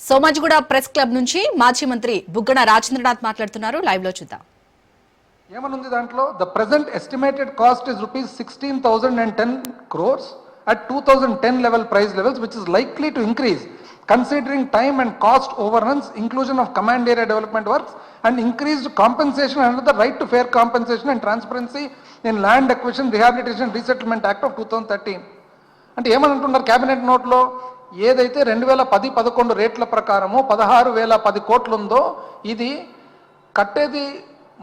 Somajiguda press club నుంచి మాజీ మంత్రి బుగ్గన రాజేంద్రనాథ్ మాట్లాడుతున్నారు. లైవ్లో చూద్దాం. ఏమనుంది దాంట్లో? The present estimated cost is rupees sixteen thousand and ten crores at two thousand ten level price levels which is likely to increase considering time and cost overruns inclusion of command area development works and increased compensation and the right to fair compensation and transparency in land acquisition rehabilitation resettlement act of two thousand thirteen అంటే ఏమని అంటున్నారు? Cabinet నోట్లో ఏదైతే రెండు వేల పది పదకొండు రేట్ల ప్రకారము పదహారు వేల పది కోట్లు ఉందో ఇది కట్టేది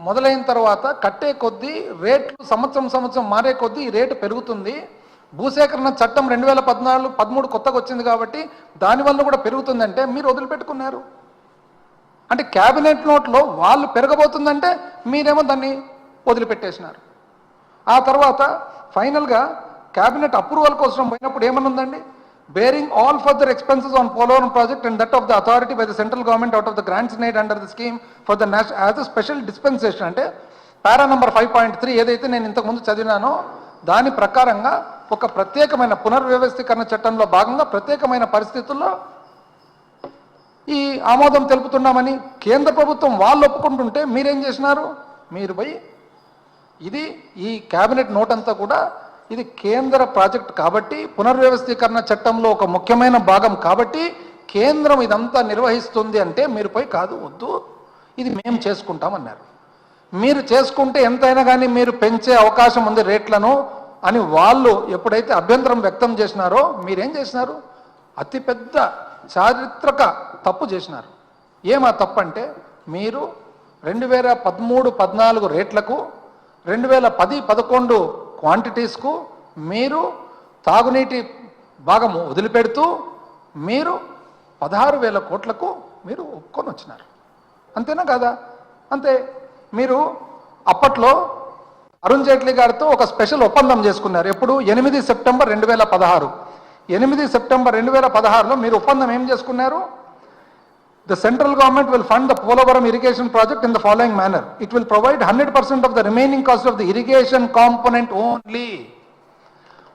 మొదలైన తర్వాత కట్టే కొద్దీ రేట్లు సంవత్సరం సంవత్సరం మారే కొద్దీ ఈ రేటు పెరుగుతుంది. భూసేకరణ చట్టం రెండు వేల పద్నాలుగు పదమూడు కొత్తగా వచ్చింది కాబట్టి దానివల్ల కూడా పెరుగుతుందంటే మీరు వదిలిపెట్టుకున్నారు. అంటే క్యాబినెట్ నోట్లో వాళ్ళు పెరగబోతుందంటే మీరేమో దాన్ని వదిలిపెట్టేసినారు. ఆ తర్వాత ఫైనల్గా క్యాబినెట్ అప్రూవల్ కోసం పోయినప్పుడు ఏమనుందండి? Bearing all further expenses on Polavaram project and that of the authority by the central government out of the grants made under the scheme for the national as a special dispensation అంటే para number five point three ఏదైతే నేను ఇంతకుముందు చదివినానో దాని ప్రకారంగా ఒక ప్రత్యేకమైన పునర్వ్యవస్థీకరణ చట్టంలో భాగంగా ప్రత్యేకమైన పరిస్థితుల్లో ఈ ఆమోదం తెలుపుతున్నామని కేంద్ర ప్రభుత్వం వాళ్ళు ఒప్పుకుంటుంటే మీరేం చేసినారు? మీరు పోయి ఇది ఈ కేబినెట్ నోట్ అంతా కూడా ఇది కేంద్ర ప్రాజెక్ట్ కాబట్టి పునర్వ్యవస్థీకరణ చట్టంలో ఒక ముఖ్యమైన భాగం కాబట్టి కేంద్రం ఇదంతా నిర్వహిస్తుంది అంటే మీరు పోయి కాదు వద్దు. ఇది మేము చేసుకుంటామన్నారు. మీరు చేసుకుంటే ఎంతైనా కానీ మీరు పెంచే అవకాశం ఉంది రేట్లను అని వాళ్ళు ఎప్పుడైతే అభ్యంతరం వ్యక్తం చేసినారో మీరేం చేసినారు? అతిపెద్ద చారిత్రక తప్పు చేసినారు. ఏమా తప్పు అంటే మీరు రెండు వేల పదమూడు పద్నాలుగు రేట్లకు రెండు వేల పది పదకొండు క్వాంటిటీస్కు మీరు తాగునీటి భాగము వదిలిపెడుతూ మీరు పదహారు వేల కోట్లకు మీరు ఒప్పుకొని వచ్చినారు అంతేనా కదా? అంతే. మీరు అప్పట్లో అరుణ్ జైట్లీ గారితో ఒక స్పెషల్ ఒప్పందం చేసుకున్నారు. ఎప్పుడు? ఎనిమిది సెప్టెంబర్ రెండు వేల పదహారు. ఎనిమిది సెప్టెంబర్ రెండు వేల పదహారులో మీరు ఒప్పందం ఏం చేసుకున్నారు? The central government will fund the Polavaram irrigation project in the following manner. It will provide 100% of the remaining cost of the irrigation component only.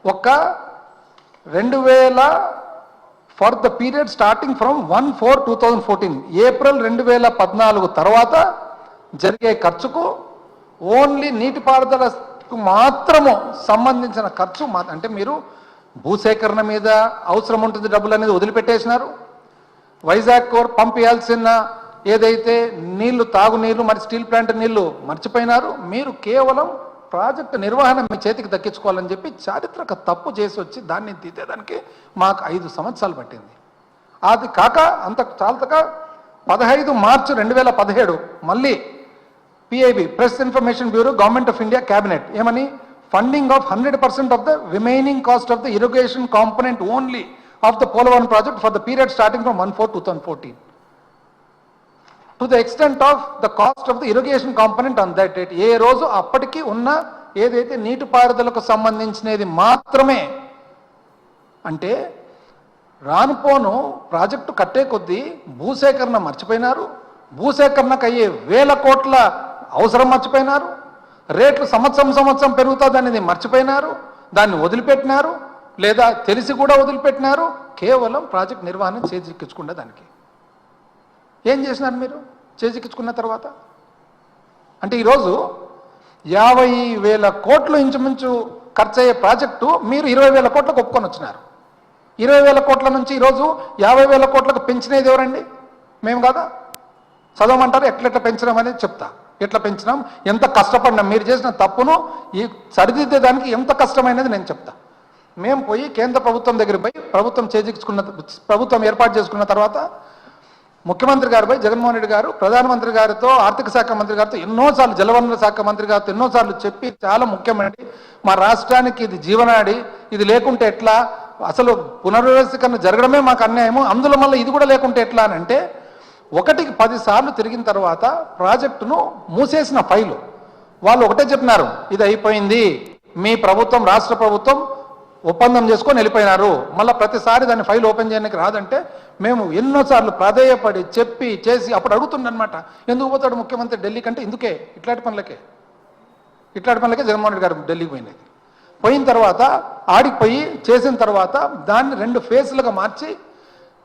ఒక్క రెండు వేల for the period starting from one four two thousand fourteen April రెండు వేల పద్నాలుగు తర్వాత జరిగే ఖర్చుకు only నీటిపారుదలకు మాత్రము సంబంధించిన ఖర్చు మా అంటే మీరు భూసేకరణ మీద అవసరం ఉంటుంది డబ్బులు అనేది వదిలిపెట్టేసినారు వైజాగ్ కోర్ పంప్ ఏదైతే నీళ్ళు తాగునీళ్ళు మరి స్టీల్ ప్లాంట్ నీళ్ళు మర్చిపోయినారు మీరు కేవలం ప్రాజెక్టు నిర్వహణ మీ చేతికి దక్కించుకోవాలని చెప్పి చారిత్రక తప్పు చేసి వచ్చి దాన్ని తీసేదానికి మాకు ఐదు సంవత్సరాలు పట్టింది. అది కాక అంత చాలతక పదహైదు మార్చి రెండు వేల పదిహేడు మళ్ళీ PIB press information bureau government of India cabinet ఏమని? Funding of hundred percent of the remaining cost of the irrigation component only of the Polavaram project for the period starting from one four two thousand fourteen to the extent of the cost of the irrigation component on that date ఏ రోజు అప్పటికి ఉన్న ఏదైతే నీటిపారుదలకు సంబంధించినది మాత్రమే అంటే రానుపోను project కట్టే కొద్దీ భూసేకరణ మర్చిపోయినారు భూసేకరణకు అయ్యే వేల కోట్ల అవసరం మర్చిపోయినారు రేట్లు సంవత్సరం సంవత్సరం పెరుగుతుంది అనేది మర్చిపోయినారు దాన్ని వదిలిపెట్టినారు లేదా తెలిసి కూడా వదిలిపెట్టినారు కేవలం ప్రాజెక్ట్ నిర్వహణ చేజిక్కించుకునే దానికి. ఏం చేసినారు మీరు? చేజిక్కించుకున్న తర్వాత? అంటే ఈరోజు యాభై వేల కోట్లు ఇంచుమించు ఖర్చు అయ్యే ప్రాజెక్టు మీరు ఇరవై వేల కోట్లకు ఒప్పుకొని వచ్చినారు. ఇరవై వేల కోట్ల నుంచి ఈరోజు యాభై వేల కోట్లకు పెంచినది ఎవరండి? మేము కదా? చదవమంటారు? ఎట్లెట్లా పెంచినాం అనేది చెప్తా. ఎట్లా పెంచినాం? ఎంత కష్టపడినాం? మీరు చేసిన తప్పును ఈ సరిదిద్దేదానికి ఎంత కష్టమైనది నేను చెప్తాను మేము పోయి కేంద్ర ప్రభుత్వం దగ్గర పోయి ప్రభుత్వం చేజిక్చుకున్న ప్రభుత్వం ఏర్పాటు చేసుకున్న తర్వాత ముఖ్యమంత్రి గారిపై జగన్మోహన్ రెడ్డి గారు ప్రధానమంత్రి గారితో ఆర్థిక శాఖ మంత్రి గారితో ఎన్నోసార్లు జలవనరుల శాఖ మంత్రి గారితో ఎన్నోసార్లు చెప్పి చాలా ముఖ్యమైనది. మా రాష్ట్రానికి ఇది జీవనాడి ఇది లేకుంటే ఎట్లా? అసలు పునర్వ్యవస్థీకరణ జరగడమే మాకు అన్యాయము. అందులో మళ్ళీ ఇది కూడా లేకుంటే ఎట్లా అని అంటే ఒకటికి పది సార్లు తిరిగిన తర్వాత ప్రాజెక్టును మూసేసిన ఫైలు. వాళ్ళు ఒకటే చెప్పినారు ఇది అయిపోయింది. మీ ప్రభుత్వం రాష్ట్ర ప్రభుత్వం ఒప్పందం చేసుకొని వెళ్ళిపోయినారు. మళ్ళీ ప్రతిసారి దాన్ని ఫైల్ ఓపెన్ చేయడానికి రాదంటే మేము ఎన్నోసార్లు ప్రాధేయపడి చెప్పి చేసి అప్పుడు అడుగుతుండనమాట. ఎందుకు పోతాడు ముఖ్యమంత్రి ఢిల్లీ కంటే? ఇందుకే. ఇట్లాంటి పనులకే. ఇట్లాంటి పనులకే జగన్మోహన్ రెడ్డి గారు ఢిల్లీకి పోయినది. పోయిన తర్వాత ఆడికి పోయి చేసిన తర్వాత దాన్ని రెండు ఫేజ్లుగా మార్చి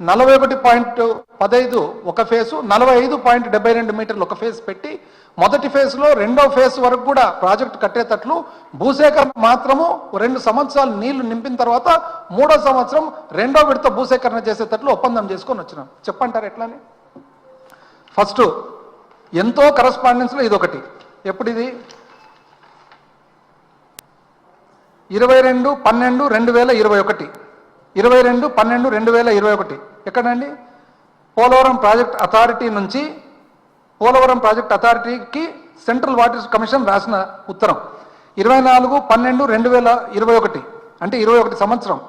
నలభై ఒకటి పాయింట్ పదైదు ఒక ఫేసు నలభై ఐదు పాయింట్ డెబ్బై రెండు మీటర్లు ఒక ఫేస్ పెట్టి మొదటి ఫేజ్లో రెండో ఫేజ్ వరకు కూడా ప్రాజెక్ట్ కట్టేటట్లు భూసేకరణ మాత్రము రెండు సంవత్సరాలు నీళ్ళు నింపిన తర్వాత మూడో సంవత్సరం రెండో విడత భూసేకరణ చేసేటట్లు ఒప్పందం చేసుకొని వచ్చినాం. చెప్పంటారు ఎట్లని? ఫస్ట్ ఎంతో కరస్పాండెన్స్లో ఇది ఒకటి ఎప్పుడు ఇది? ఇరవై రెండు పన్నెండు రెండు వేల ఇరవై ఒకటి. ఇరవై రెండు పన్నెండు రెండు వేల ఇరవై ఒకటి. ఎక్కడండి? పోలవరం ప్రాజెక్ట్ అథారిటీ నుంచి పోలవరం ప్రాజెక్ట్ అథారిటీకి సెంట్రల్ వాటర్ కమిషన్ రాసిన ఉత్తరం. ఇరవై నాలుగు పన్నెండు రెండు వేల ఇరవై ఒకటి. అంటే ఇరవై ఒకటి సంవత్సరం.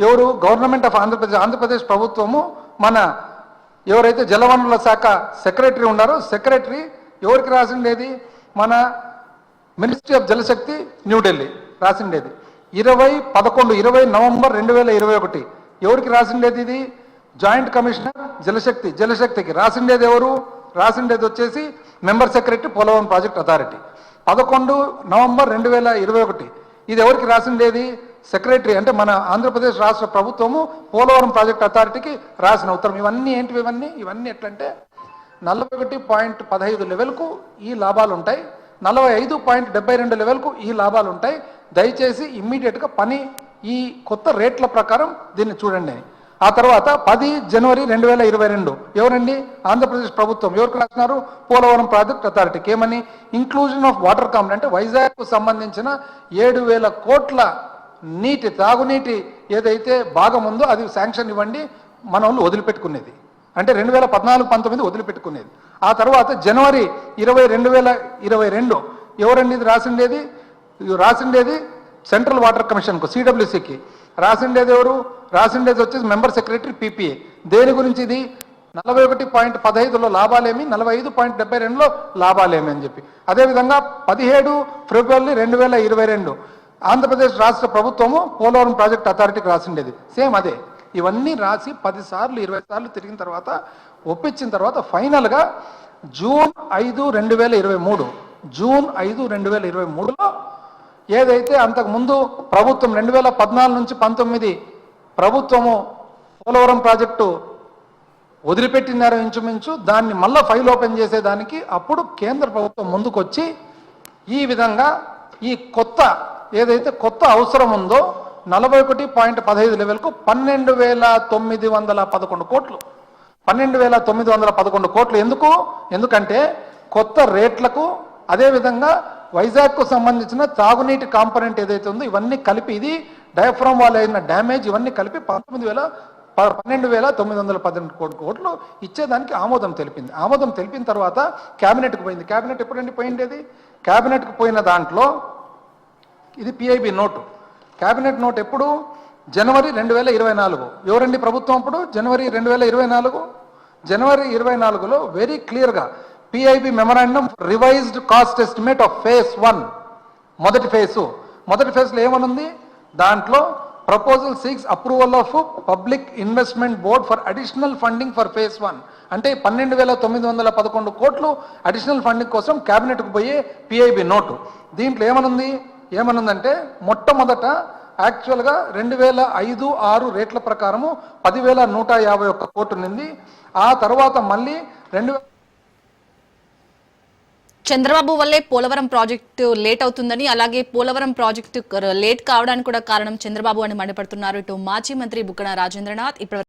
ఎవరు? గవర్నమెంట్ ఆఫ్ ఆంధ్రప్రదేశ్ ఆంధ్రప్రదేశ్ ప్రభుత్వము మన ఎవరైతే జలవనరుల శాఖ సెక్రటరీ ఉన్నారో సెక్రటరీ ఎవరికి రాసిండేది? మన మినిస్ట్రీ ఆఫ్ జలశక్తి న్యూఢిల్లీ రాసిండేది. ఇరవై పదకొండు ఇరవై నవంబర్ రెండు వేల ఇరవై ఒకటి. ఎవరికి రాసిండేది ఇది? జాయింట్ కమిషనర్ జలశక్తి జలశక్తికి. రాసిండేది ఎవరు? రాసిండేది వచ్చేసి member secretary Polavaram project authority. పదకొండు నవంబర్ రెండు వేల ఇరవై ఒకటి. ఇది ఎవరికి రాసిండేది? సెక్రటరీ అంటే మన ఆంధ్రప్రదేశ్ రాష్ట్ర ప్రభుత్వము పోలవరం ప్రాజెక్ట్ అథారిటీకి రాసిన ఉత్తరం. ఇవన్నీ ఏంటివి ఇవన్నీ? ఇవన్నీ ఎట్లంటే నలభై ఒకటి పాయింట్ పదహైదు లెవెల్కు ఈ లాభాలు ఉంటాయి నలభై ఐదు పాయింట్ డెబ్బై రెండు లెవెల్కు ఈ లాభాలు ఉంటాయి దయచేసి ఇమ్మీడియట్గా పని ఈ కొత్త రేట్ల ప్రకారం దీన్ని చూడండి. ఆ తర్వాత పది జనవరి రెండు వేల ఇరవై రెండు ఎవరండి? ఆంధ్రప్రదేశ్ ప్రభుత్వం. ఎవరికి రాస్తున్నారు పోలవరం ప్రాజెక్ట్ అథారిటీకి. ఏమని? ఇంక్లూజన్ ఆఫ్ వాటర్ కాంప్లెంట్ అంటే వైజాగ్కు సంబంధించిన ఏడు వేల కోట్ల నీటి తాగునీటి ఏదైతే భాగం ఉందో అది శాంక్షన్ ఇవ్వండి. మన వాళ్ళు వదిలిపెట్టుకునేది. అంటే రెండు వేల పద్నాలుగు పంతొమ్మిది వదిలిపెట్టుకునేది. ఆ తర్వాత జనవరి ఇరవై రెండు వేల ఇరవై రెండు ఎవరండి ఇది రాసిండేది? రాసిండేది సెంట్రల్ వాటర్ కమిషన్కు సిడబ్ల్యూసికి. రాసిండేది ఎవరు? రాసిండేది వచ్చేసి మెంబర్ సెక్రటరీ పీపీఏ. దేని గురించి ఇది? నలభై ఒకటి పాయింట్ పదహైదులో లాభాలేమి నలభై ఐదు పాయింట్ డెబ్బై రెండులో లాభాలేమి అని చెప్పి. అదేవిధంగా పదిహేడు ఫిబ్రవరి రెండు వేల ఇరవై రెండు ఆంధ్రప్రదేశ్ రాష్ట్ర ప్రభుత్వము పోలవరం ప్రాజెక్ట్ అథారిటీకి రాసిండేది. సేమ్ అదే. ఇవన్నీ రాసి పదిసార్లు ఇరవై సార్లు తిరిగిన తర్వాత ఒప్పించిన తర్వాత ఫైనల్గా జూన్ ఐదు రెండు వేల ఇరవై మూడు జూన్ ఐదు రెండు వేల ఇరవై మూడులో ఏదైతే అంతకుముందు ప్రభుత్వం రెండు వేల పద్నాలుగు నుంచి పంతొమ్మిది ప్రభుత్వము పోలవరం ప్రాజెక్టు వదిలిపెట్టినారు ఇంచుమించు దాన్ని మళ్ళీ ఫైల్ ఓపెన్ చేసేదానికి అప్పుడు కేంద్ర ప్రభుత్వం ముందుకొచ్చి ఈ విధంగా ఈ కొత్త ఏదైతే కొత్త అవసరం ఉందో నలభై ఒకటి పాయింట్ పదహైదు లెవెల్కు పన్నెండు వేల తొమ్మిది వందల పదకొండు కోట్లు. పన్నెండు వేల తొమ్మిది వందల పదకొండు కోట్లు ఎందుకు? ఎందుకంటే కొత్త రేట్లకు అదేవిధంగా వైజాగ్కు సంబంధించిన తాగునీటి కాంపనెంట్ ఏదైతే ఉందో ఇవన్నీ కలిపి ఇది డయాఫ్రామ్ వాల్ అయిన డ్యామేజ్ ఇవన్నీ కలిపి పంతొమ్మిది వేల ప- పన్నెండు వేల తొమ్మిది వందల పన్నెండు కోట్ల కోట్లు ఇచ్చేదానికి ఆమోదం తెలిపింది. ఆమోదం తెలిపిన తర్వాత క్యాబినెట్కి పోయింది. క్యాబినెట్ ఎప్పుడండి పోయిండేది? క్యాబినెట్కి పోయిన దాంట్లో ఇది పిఐబి నోటు. క్యాబినెట్ నోట్ ఎప్పుడు? జనవరి రెండు వేల ఇరవై నాలుగు. ఎవరండి ప్రభుత్వం అప్పుడు? జనవరి రెండు వేల ఇరవై నాలుగు? జనవరి ఇరవై నాలుగులో వెరీ క్లియర్గా PIB memorandum revised cost estimate of phase one మొదటి ఫేసు మొదటి ఫేజ్లో ఏమనుంది? దాంట్లో proposal six approval of public investment board for additional funding for phase one అంటే పన్నెండు వేల తొమ్మిది వందల పదకొండు కోట్లు అడిషనల్ ఫండింగ్ కోసం క్యాబినెట్కు పోయే పిఐబి నోటు. దీంట్లో ఏమనుంది? ఏమనుందంటే మొట్టమొదట యాక్చువల్గా రెండు వేల ఐదు ఆరు రేట్ల ప్రకారము పదివేల నూట యాభై ఒక్క కోట్లు నింది. ఆ తర్వాత మళ్ళీ రెండు చంద్రబాబు వల్లే పోలవరం ప్రాజెక్టు లేట్ అవుతుందని అలాగే పోలవరం ప్రాజెక్టు లేట్ కావడానికి కూడా కారణం చంద్రబాబు అని మండిపడుతున్నారు. ఇటు మాజీ మంత్రి బుక్కన రాజేంద్రనాథ్ ఇప్పటి